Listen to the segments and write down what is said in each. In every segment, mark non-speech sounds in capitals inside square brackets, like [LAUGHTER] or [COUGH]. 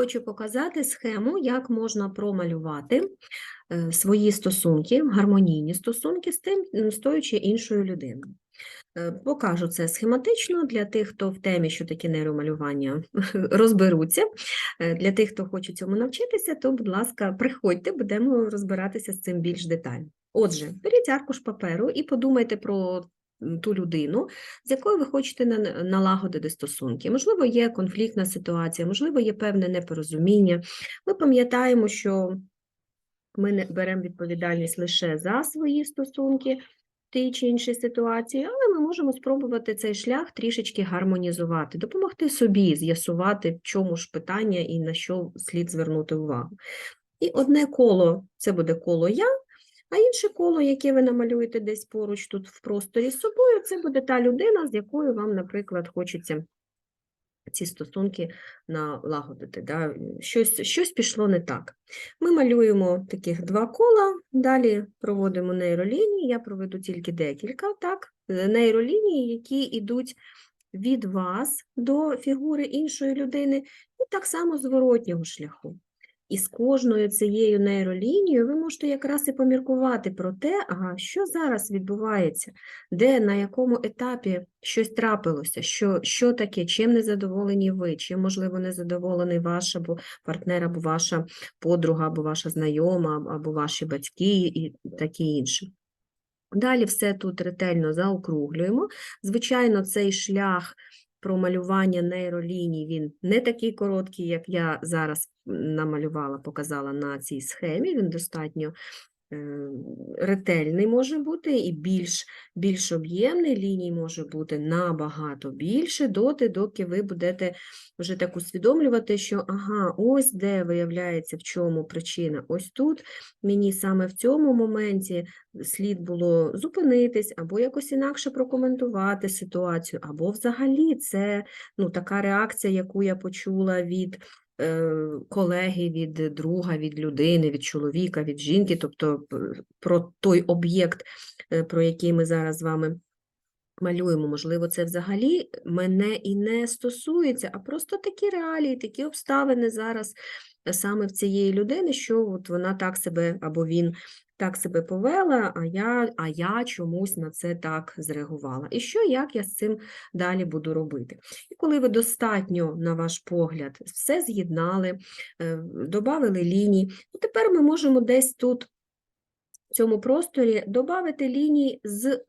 Хочу показати схему, як можна промалювати е, свої стосунки, гармонійні стосунки з тим, з тою чи іншою людиною. Е, Покажу це схематично для тих, хто в темі, що таке нейромалювання, [LAUGHS] розберуться. Е, Для тих, хто хоче цьому навчитися, то, будь ласка, приходьте, будемо розбиратися з цим більш детально. Отже, беріть аркуш паперу і подумайте про ту людину, з якою ви хочете налагодити стосунки. Можливо, є конфліктна ситуація, можливо, є певне непорозуміння. Ми пам'ятаємо, що ми не беремо відповідальність лише за свої стосунки тій чи іншій ситуації, але ми можемо спробувати цей шлях трішечки гармонізувати, допомогти собі з'ясувати, в чому ж питання і на що слід звернути увагу. І одне коло це буде коло я, а інше коло, яке ви намалюєте десь поруч тут в просторі з собою, це буде та людина, з якою вам, наприклад, хочеться ці стосунки налагодити. Да? Щось, щось пішло не так. Ми малюємо таких два кола, далі проводимо нейролінії, я проведу тільки декілька, так? Нейролінії, які йдуть від вас до фігури іншої людини, і так само зворотнього шляху. І з кожною цією нейролінією ви можете якраз і поміркувати про те, ага, що зараз відбувається, де, на якому етапі щось трапилося, що, що таке, чим не задоволені ви, чим, можливо, не задоволений ваш або партнер, або ваша подруга, або ваша знайома, або ваші батьки і таке інше. Далі все тут ретельно заокруглюємо. Звичайно, цей шлях промалювання нейроліній, він не такий короткий, як я зараз намалювала, показала на цій схемі. Він достатньо ретельний може бути і більш, більш об'ємний. Ліній може бути набагато більше, доти, доки ви будете вже так усвідомлювати, що ага, ось де виявляється, в чому причина. Ось тут мені саме в цьому моменті слід було зупинитись, або якось інакше прокоментувати ситуацію, або взагалі це ну, така реакція, яку я почула від е, колеги, від друга, від людини, від чоловіка, від жінки, тобто про той об'єкт, е, про який ми зараз з вами малюємо. Можливо, це взагалі мене і не стосується, а просто такі реалії, такі обставини зараз е, саме в цієї людини, що от вона так себе або він так себе повела, а я, а я чомусь на це так зреагувала. І що, як я з цим далі буду робити? І коли ви достатньо, на ваш погляд, все з'єднали, додали лінії, то тепер ми можемо десь тут в цьому просторі додати лінії з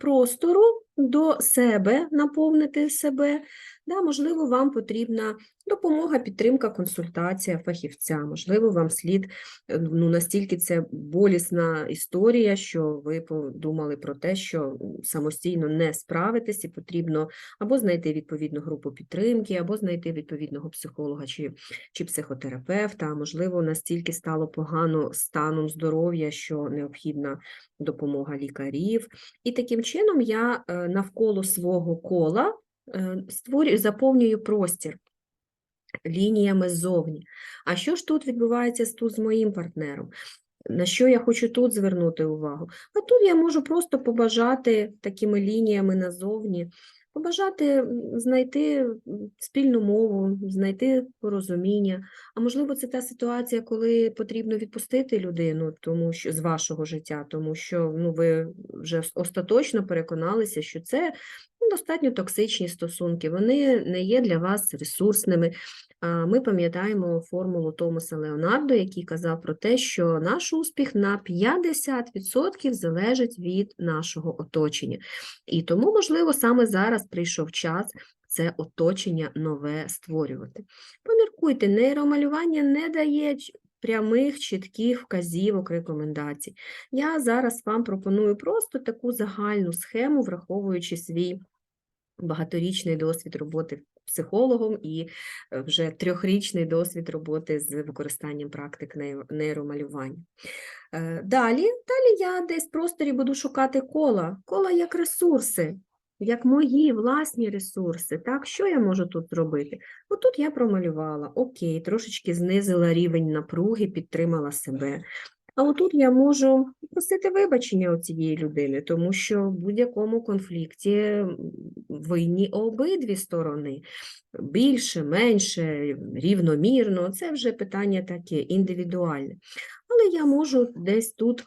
простору до себе, наповнити себе. Да, можливо, вам потрібна допомога, підтримка, консультація фахівця. Можливо, вам слід, е, ну, настільки це болісна історія, що ви подумали про те, що самостійно не справитесь і потрібно або знайти відповідну групу підтримки, або знайти відповідного психолога чи, чи психотерапевта. Можливо, настільки стало погано станом здоров'я, що необхідна допомога лікарів. І таким чином я е, навколо свого кола створюю, заповнюю простір лініями ззовні. А що ж тут відбувається тут з моїм партнером? На що я хочу тут звернути увагу? А тут я можу просто побажати такими лініями назовні, побажати знайти спільну мову, знайти порозуміння. А можливо, це та ситуація, коли потрібно відпустити людину, тому що з вашого життя, тому що ну, ви вже остаточно переконалися, що це ну, достатньо токсичні стосунки, вони не є для вас ресурсними. Ми пам'ятаємо формулу Томаса Леонардо, який казав про те, що наш успіх на 50% залежить від нашого оточення. І тому, можливо, саме зараз прийшов час це оточення нове створювати. Поміркуйте, нейромалювання не дає прямих, чітких вказівок, рекомендацій. Я зараз вам пропоную просто таку загальну схему, враховуючи свій багаторічний досвід роботи психологом і е, вже трьохрічний досвід роботи з використанням практик нейромалювання. Е, Далі, далі я десь в просторі буду шукати кола, кола як ресурси, як мої власні ресурси. Так, що я можу тут зробити? Отут я промалювала, окей, трошечки знизила рівень напруги, підтримала себе. А отут я можу просити вибачення у цієї людини, тому що в будь-якому конфлікті винні обидві сторони. Більше, менше, рівномірно це вже питання таке індивідуальне. Але я можу десь тут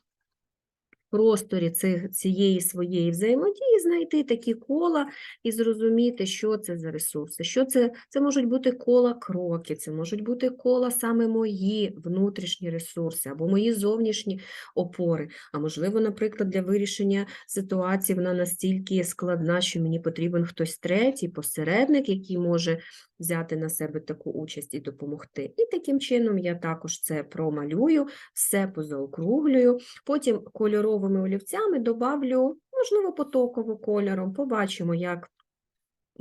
просторі цих, цієї своєї взаємодії знайти такі кола і зрозуміти, що це за ресурси, що це, це можуть бути кола кроки, це можуть бути кола саме мої внутрішні ресурси або мої зовнішні опори. А можливо, наприклад, для вирішення ситуації вона настільки складна, що мені потрібен хтось третій, посередник, який може взяти на себе таку участь і допомогти. І таким чином я також це промалюю, все позаокруглюю, потім кольоровими олівцями добавлю, можливо, потоково кольором, побачимо, як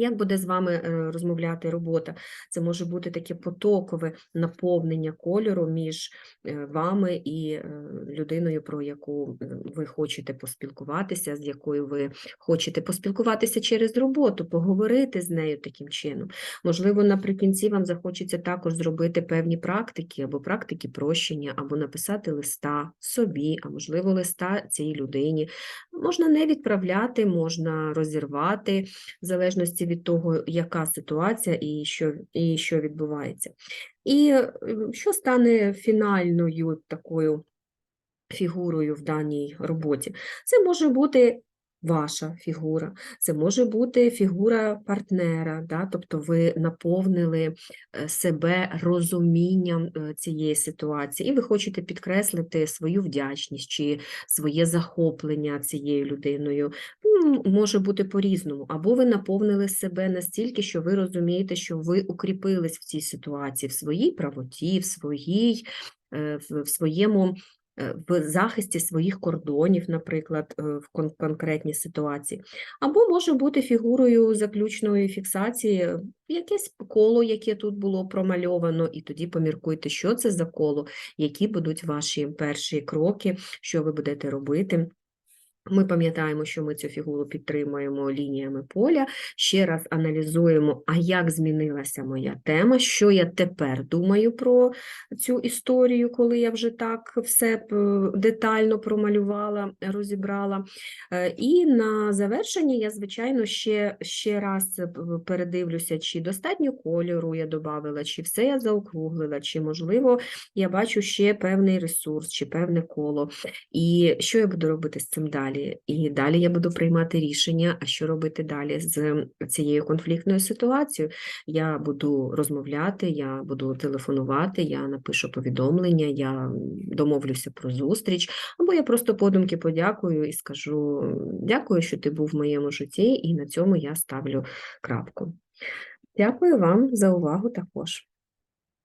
як буде з вами е, розмовляти робота? Це може бути таке потокове наповнення кольору між е, вами і е, людиною, про яку ви хочете поспілкуватися, з якою ви хочете поспілкуватися через роботу, поговорити з нею таким чином. Можливо, наприкінці вам захочеться також зробити певні практики або практики прощення, або написати листа собі, а можливо, листа цій людині. Можна не відправляти, можна розірвати, в залежності від того, яка ситуація і що, і що відбувається. І е, що стане фінальною такою фігурою в даній роботі? Це може бути ваша фігура, це може бути фігура партнера, да? тобто ви наповнили е, себе розумінням е, цієї ситуації, і ви хочете підкреслити свою вдячність чи своє захоплення цією людиною. Може бути по-різному, або ви наповнили себе настільки, що ви розумієте, що ви укріпились в цій ситуації, в своїй правоті, в своїй, е, в своєму в захисті своїх кордонів, наприклад, е, в кон- конкретній ситуації, або може бути фігурою заключної фіксації е, якесь коло, яке тут було промальовано, і тоді поміркуйте, що це за коло, які будуть ваші перші кроки, що ви будете робити. Ми пам'ятаємо, що ми цю фігуру підтримуємо лініями поля. Ще раз аналізуємо, а як змінилася моя тема, що я тепер думаю про цю історію, коли я вже так все детально промалювала, розібрала. Е, І на завершення я, звичайно, ще, ще раз е, передивлюся, чи достатньо кольору я додавала, чи все я заокруглила, чи, можливо, я бачу ще певний ресурс, чи певне коло. І що я буду робити з цим далі? І далі я буду приймати рішення, а що робити далі з цією конфліктною ситуацією. Я буду розмовляти, я буду телефонувати, я напишу повідомлення, я домовлюся про зустріч, або я просто подумки подякую і скажу дякую, що ти був в моєму житті, і на цьому я ставлю крапку. Дякую вам за увагу також.